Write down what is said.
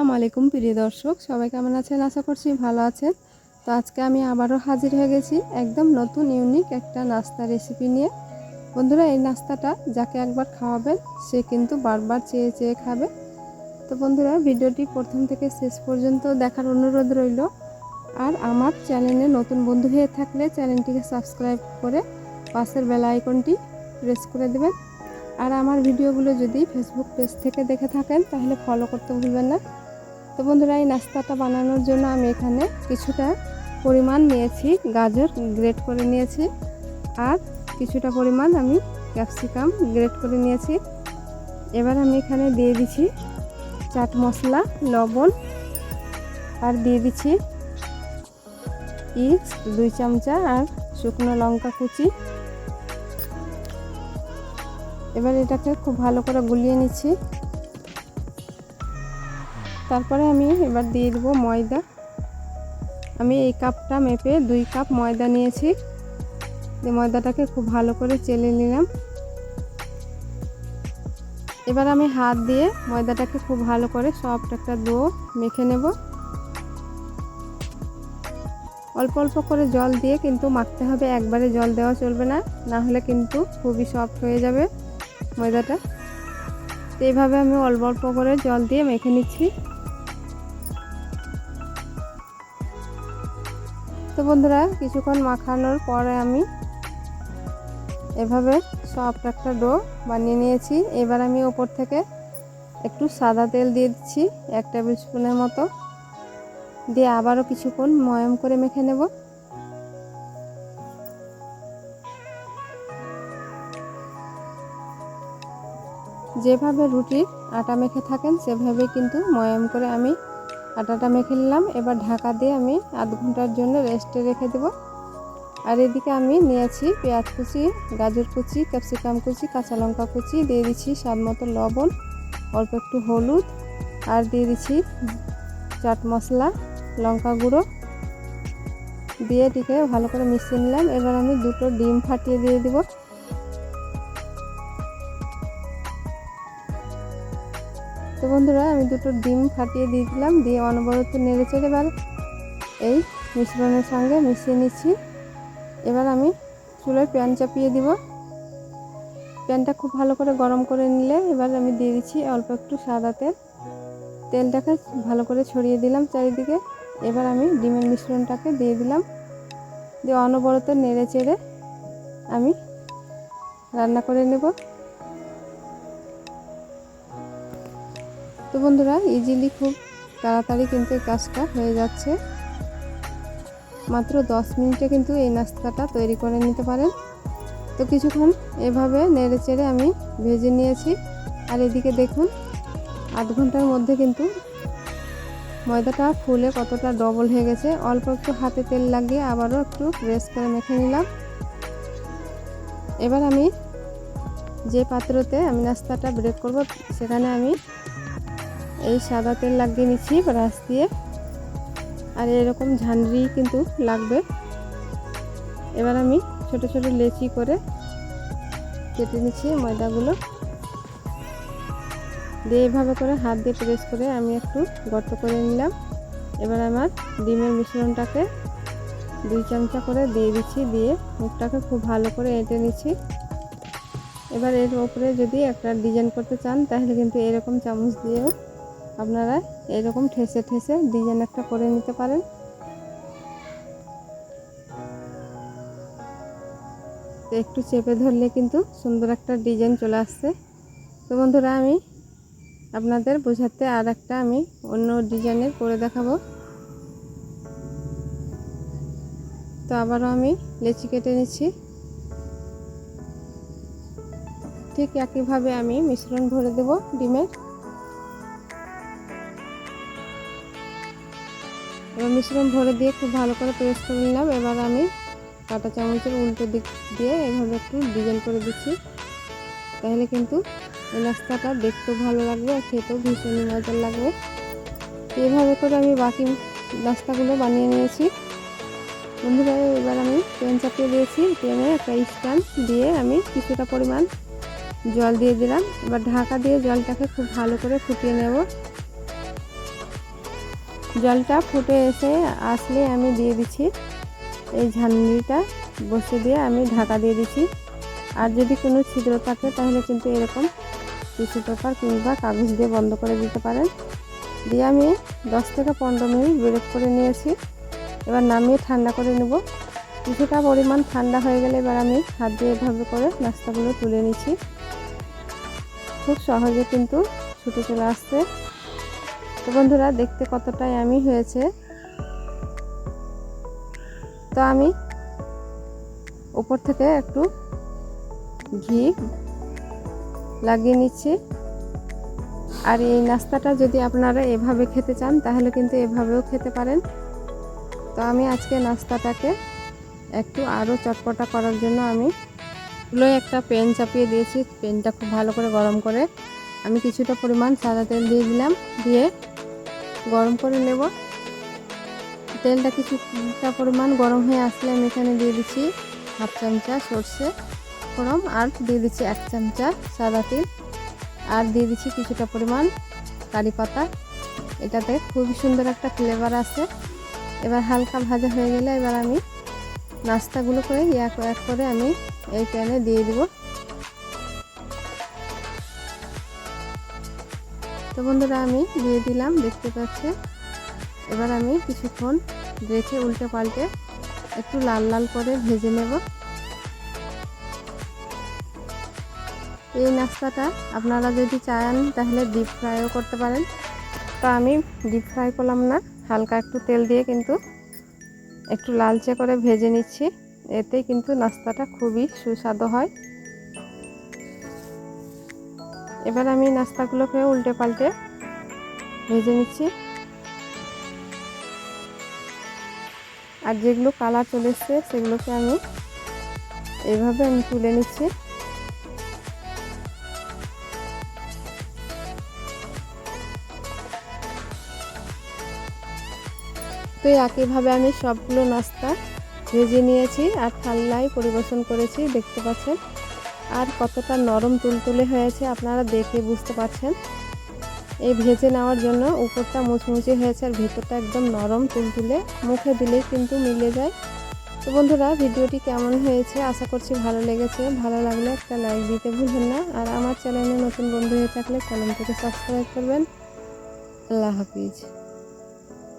আসসালামু আলাইকুম, প্রিয় দর্শক। সবাই কেমন আছেন? আশা করছি ভালো আছেন। তো আজকে আমি আবারও হাজির হয়ে গেছি একদম নতুন, ইউনিক একটা নাস্তা রেসিপি নিয়ে। বন্ধুরা, এই নাস্তাটা যাকে একবার খাওয়াবেন, সে কিন্তু বারবার চেয়ে চেয়ে খাবে। তো বন্ধুরা, ভিডিওটি প্রথম থেকে শেষ পর্যন্ত দেখার অনুরোধ রইল। আর আমার চ্যানেলে নতুন বন্ধু হয়ে থাকলে চ্যানেলটিকে সাবস্ক্রাইব করে পাশের বেল আইকনটি প্রেস করে দেবেন। আর আমার ভিডিওগুলো যদি ফেসবুক পেজ থেকে দেখে থাকেন, তাহলে ফলো করতে ভুলবেন না। তো বন্ধুরা, এই নাস্তাটা বানানোর জন্য আমি এখানে কিছুটা পরিমাণ নিয়েছি গাজর গ্রেট করে নিয়েছি আর কিছুটা পরিমাণ আমি ক্যাপসিকাম গ্রেট করে নিয়েছি। এবার আমি এখানে দিয়ে দিচ্ছি চাট মশলা, লবণ আর দিয়ে দিচ্ছি ইস্ট, দুই চামচা আর শুকনো লঙ্কা কুচি। এবার এটাকে খুব ভালো করে গুলিয়ে নিচ্ছি। তারপরে আমি এবার দিয়ে দেবো ময়দা। আমি এই কাপটা মেপে দুই কাপ ময়দা নিয়েছি। ময়দাটাকে খুব ভালো করে চেলে নিলাম। এবার আমি হাত দিয়ে ময়দাটাকে খুব ভালো করে সফট একটা ডো মেখে নেব। অল্প অল্প করে জল দিয়ে কিন্তু মাখতে হবে, একবারে জল দেওয়া চলবে না না হলে কিন্তু খুবই সফট হয়ে যাবে ময়দাটা। তো এইভাবে আমি অল্প অল্প করে জল দিয়ে মেখে নিচ্ছি। তো বন্ধুরা, কিছুক্ষণ মাখানোর পরে আমি এভাবে সফট একটা ডো বানিয়ে নিয়েছি। এবার আমি ওপর থেকে একটু সাদা তেল দিয়ে দিচ্ছি, এক টেবিল স্পুনের মতো। দিয়ে আবারও কিছুক্ষণ ময়ম করে মেখে নেব। যেভাবে রুটির আটা মেখে থাকেন, সেভাবে কিন্তু ময়াম করে আমি আটাটা মেখে নিলাম। এবার ঢাকা দিয়ে আমি আধ ঘণ্টার জন্য রেস্টে রেখে দেব। আর এদিকে আমি নিয়েছি পেঁয়াজ কুচি, গাজর কুচি, ক্যাপসিকাম কুচি, কাঁচা লঙ্কা কুচি, দিয়ে দিচ্ছি স্বাদ মতো লবণ, অল্প একটু হলুদ, আর দিয়ে দিচ্ছি চাট মশলা, লঙ্কা গুঁড়ো। দিয়ে এটিকে ভালো করে মিশিয়ে নিলাম। এবার আমি দুটো ডিম ফাটিয়ে দিয়ে দেবো। তো বন্ধুরা, আমি দুটো ডিম ফাটিয়ে দিয়ে দিলাম দিয়ে অনবরত নেড়ে চেড়ে এবার এই মিশ্রণের সঙ্গে মিশিয়ে নিচ্ছি। এবার আমি চুলোয় প্যান চাপিয়ে দিব। প্যানটা খুব ভালো করে গরম করে নিলে এবার আমি দিয়ে দিচ্ছি অল্প একটু সাদা তেল। তেলটাকে ভালো করে ছড়িয়ে দিলাম চারিদিকে। এবার আমি ডিমের মিশ্রণটাকে দিয়ে দিলাম। দিয়ে অনবরত নেড়ে চেড়ে আমি রান্না করে নেব। তো বন্ধুরা ইজিলি খুব তাড়াতাড়ি কিন্তু এই কাজটা হয়ে যাচ্ছে। মাত্র দশ মিনিটে কিন্তু এই নাস্তাটা তৈরি করে নিতে পারেন। তো কিছুক্ষণ এভাবে নেড়ে চেড়ে আমি ভেজে নিয়েছি। আর এদিকে দেখুন, আধ ঘণ্টার মধ্যে কিন্তু ময়দাটা ফুলে কতটা ডবল হয়ে গেছে। অল্প একটু হাতে তেল লাগিয়ে আবারও একটু রেস্ট করে মেখে নিলাম। এবার আমি যে পাত্রতে আমি নাস্তাটা ব্রেক করব, সেখানে আমি এই সাদা তেল লাগিয়ে নিচ্ছি ব্রাশ দিয়ে। আর এরকম ঝান্ডি কিন্তু লাগবে। এবার আমি ছোট ছোট লেচি করে কেটে নিচ্ছি ময়দাগুলো। দিয়ে এইভাবে করে হাত দিয়ে প্রেস করে আমি একটু গর্ত করে নিলাম। এবার আমার ডিমের মিশ্রণটাকে দুই চামচা করে দিয়ে দিচ্ছি, দিয়ে মুখটাকে খুব ভালো করে এঁটে নিচ্ছি। এবার এর ওপরে যদি একটা ডিজাইন করতে চান, তাহলে কিন্তু এরকম চামচ দিয়েও আপনারা এরকম ঠেসে ঠেসে ডিজাইন একটা করে নিতে পারেন। তো একটু চেপে ধরলে কিন্তু সুন্দর একটা ডিজাইন চলে আসছে। তো বন্ধুরা, আমি আপনাদের বোঝাতে আর একটা আমি অন্য ডিজাইনের করে দেখাবো। তো আবারও আমি লেচি কেটে নিচ্ছি। ঠিক একইভাবে আমি মিশ্রণ ভরে দেব ডিমের। এবার মিশ্রণ ভরে দিয়ে খুব ভালো করে প্রেস করে নিলাম। এবার আমি কাঁটা চামচের উল্টো দিক দিয়ে এভাবে একটু ডিজাইন করে দিচ্ছি। তাহলে কিন্তু এই নাস্তাটা দেখতেও ভালো লাগবে আর খেতেও ভীষণই মজার লাগবে। এভাবে করে আমি বাকি নাস্তাগুলো বানিয়ে নিয়েছি। বন্ধুরা, এবার আমি পেন চাপিয়ে দিয়েছি। পেনে একটা স্ট্যান্ড দিয়ে আমি কিছুটা পরিমাণ জল দিয়ে দিলাম। এবার ঢাকা দিয়ে জলটাকে খুব ভালো করে ফুটিয়ে নেব। জলটা ফুটে এসে আসলে আমি দিয়ে দিচ্ছি। এই ঝান্ডিটা বসে দিয়ে আমি ঢাকা দিয়ে দিচ্ছি। আর যদি কোনো ছিদ্র থাকে তাহলে কিন্তু এরকম টিস্যু পেপার কিংবা কাগজ দিয়ে বন্ধ করে দিতে পারেন। দিয়ে আমি দশ থেকে পনেরো মিনিট ব্রেক করে নিয়েছি। এবার নামিয়ে ঠান্ডা করে নেব। কিছুটা পরিমাণ ঠান্ডা হয়ে গেলে এবার আমি হাত দিয়ে এভাবে করে নাস্তাগুলো তুলে নিচ্ছি। খুব সহজে কিন্তু ছুটে চলে আসছে। তো বন্ধুরা, দেখতে কতটাই আমি হয়েছে। তো আমি উপর থেকে একটু ঘি লাগিয়ে নিচ্ছি। আর এই নাস্তাটা যদি আপনারা এভাবে খেতে চান, তাহলে কিন্তু এভাবেও খেতে পারেন। তো আমি আজকে নাস্তাটাকে একটু আরও চটপটা করার জন্য আমি চুলোয় একটা পেন চাপিয়ে দিয়েছি। পেনটা খুব ভালো করে গরম করে আমি কিছুটা পরিমাণ সাদা তেল দিয়ে দিলাম। দিয়ে গরম করে নেব। তেলটা কিছুটা পরিমাণ গরম হয়ে আসলে আমি এখানে দিয়ে দিচ্ছি হাফ চামচা সর্ষে ফোড়ন আর দিয়ে দিচ্ছি এক চামচা সাদা তেল। আর দিয়ে দিচ্ছি কিছুটা পরিমাণ কারি পাতা। এটাতে খুবই সুন্দর একটা ফ্লেভার আছে। এবার হালকা ভাজা হয়ে গেলে এবার আমি নাস্তাগুলো করে এক এক করে আমি এই প্যানে দিয়ে দিব। তো বন্ধুরা, আমি দিয়ে দিলাম, দেখতে পাচ্ছে? এবার আমি কিছুক্ষণ রেখে উল্টে পাল্টে একটু লাল লাল করে ভেজে নেব। এই নাস্তাটা আপনারা যদি চান, তাহলে ডিপ ফ্রাইও করতে পারেন। তো আমি ডিপ ফ্রাই করলাম না, হালকা একটু তেল দিয়ে কিন্তু একটু লালচে করে ভেজে নিচ্ছি। এতে কিন্তু নাস্তাটা খুবই সুস্বাদু হয়। এবার আমি নাস্তাগুলোকে উল্টে পাল্টে ভেজে নিচ্ছি। আর যেগুলো কালার চলে এসছে, সেগুলোকে আমি এইভাবে আমি তুলে নিচ্ছি। তো একইভাবে আমি সবগুলো নাস্তা ভেজে নিয়েছি আর থাল্লায় পরিবেশন করেছি, দেখতে পাচ্ছেন। আর কতটা নরম তুলতুলে হয়েছে আপনারা দেখে বুঝতে পারছেন। এই ভেজে নেওয়ার জন্য উপরটা মুচমুচে হয়েছে আর ভেতরটা একদম নরম তুলতুলে। মুখে দিলেই কিন্তু মিলে যায়। তো বন্ধুরা, ভিডিওটি কেমন হয়েছে? আশা করছি ভালো লেগেছে। ভালো লাগলে একটা লাইক দিতে ভুলবেন না। আর আমার চ্যানেলে নতুন বন্ধু হয়ে থাকলে চ্যানেলটিকে সাবস্ক্রাইব করবেন। আল্লাহ হাফিজ।